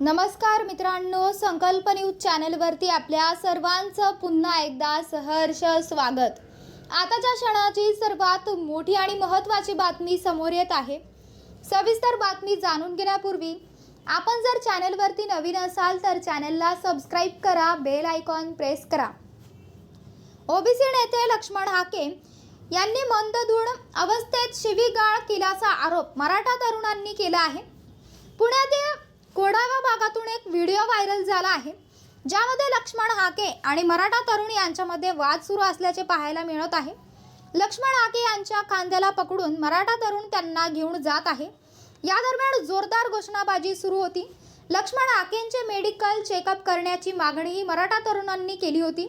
नमस्कार मित्रांनो संकल्प न्यूज चॅनलवरती आपल्या सर्वांचं पुन्हा एकदा सहर्ष स्वागत. आताच्या क्षणाची सर्वात मोठी आणि महत्त्वाची बातमी समोर येत आहे. सविस्तर बातमी जाणून घेण्यापूर्वी आपण जर चॅनलवरती नवीन असाल तर चॅनलला सबस्क्राईब करा बेल आयकॉन प्रेस करा. ओबीसी नेते लक्ष्मण हाके यांनी मंदधुण अवस्थेत शिवीगाळ केल्याचा आरोप मराठा तरुणांनी केला आहे. पुण्यातील व्हिडिओ व्हायरल झाला आहे. ज्यामध्ये लक्ष्मण हाके आणि मराठा तरुण यांच्यामध्ये वाद सुरू असल्याचे पाहायला मिळत आहे. लक्ष्मण हाके यांच्या खांद्याला पकडून मराठा तरुण त्यांना घेऊन जात आहे. या दरम्यान जोरदार घोषणाबाजी सुरू होती. लक्ष्मण हाकेंचे मेडिकल चेकअप करण्याची मागणीही मराठा तरुणांनी केली होती.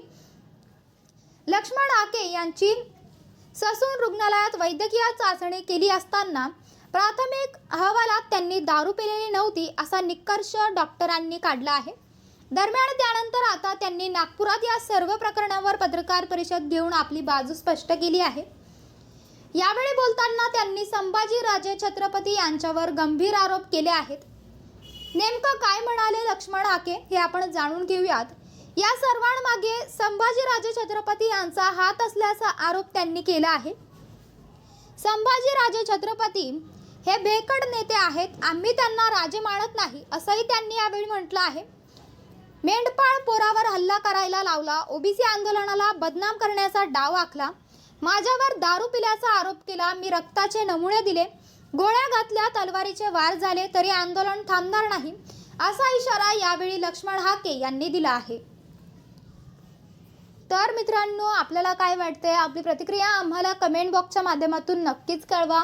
लक्ष्मण आके यांची ससून रुग्णालयात वैद्यकीय चाचणी केली असताना प्राथमिक अहवालात त्यांनी दारू पिलेली नव्हती असा निष्कर्ष डॉक्टरांनी काढला आहे. दरम्यान त्यानंतर आता त्यांनी नागपुरात या सर्व प्रकरणावर पत्रकार परिषद घेऊन आपली बाजू स्पष्ट केली आहे. यावेळी बोलताना त्यांनी संभाजी राजे छत्रपती यांच्यावर गंभीर आरोप केले आहेत. नेमकं काय म्हणाले लक्ष्मण आके हे आपण जाणून घेऊयात. या सर्वांमागे संभाजीराजे छत्रपती यांचा हात असल्याचा आरोप त्यांनी केला आहे. संभाजीराजे छत्रपती हे बेकड नेते आहेत. आम्ही त्यांना राजे मानत नाही असंही त्यांनी यावेळी म्हटलं आहे. मेंढपाळ पोरावर हल्ला करायला लावला. ओबीसी आंदोलनाला बदनाम करण्याचा डाव आखला. माझ्यावर दारू पिल्याचा आरोप केला. मी रक्ताचे नमुने दिले. गोळ्या घातल्या तलवारीचे वार झाले तरी आंदोलन थांबणार नाही असा इशारा यावेळी लक्ष्मण हाके यांनी दिला आहे. तर मित्रांनो आपल्याला काय वाटतंय? आपली प्रतिक्रिया आम्हाला कमेंट बॉक्सच्या माध्यमातून नक्कीच कळवा.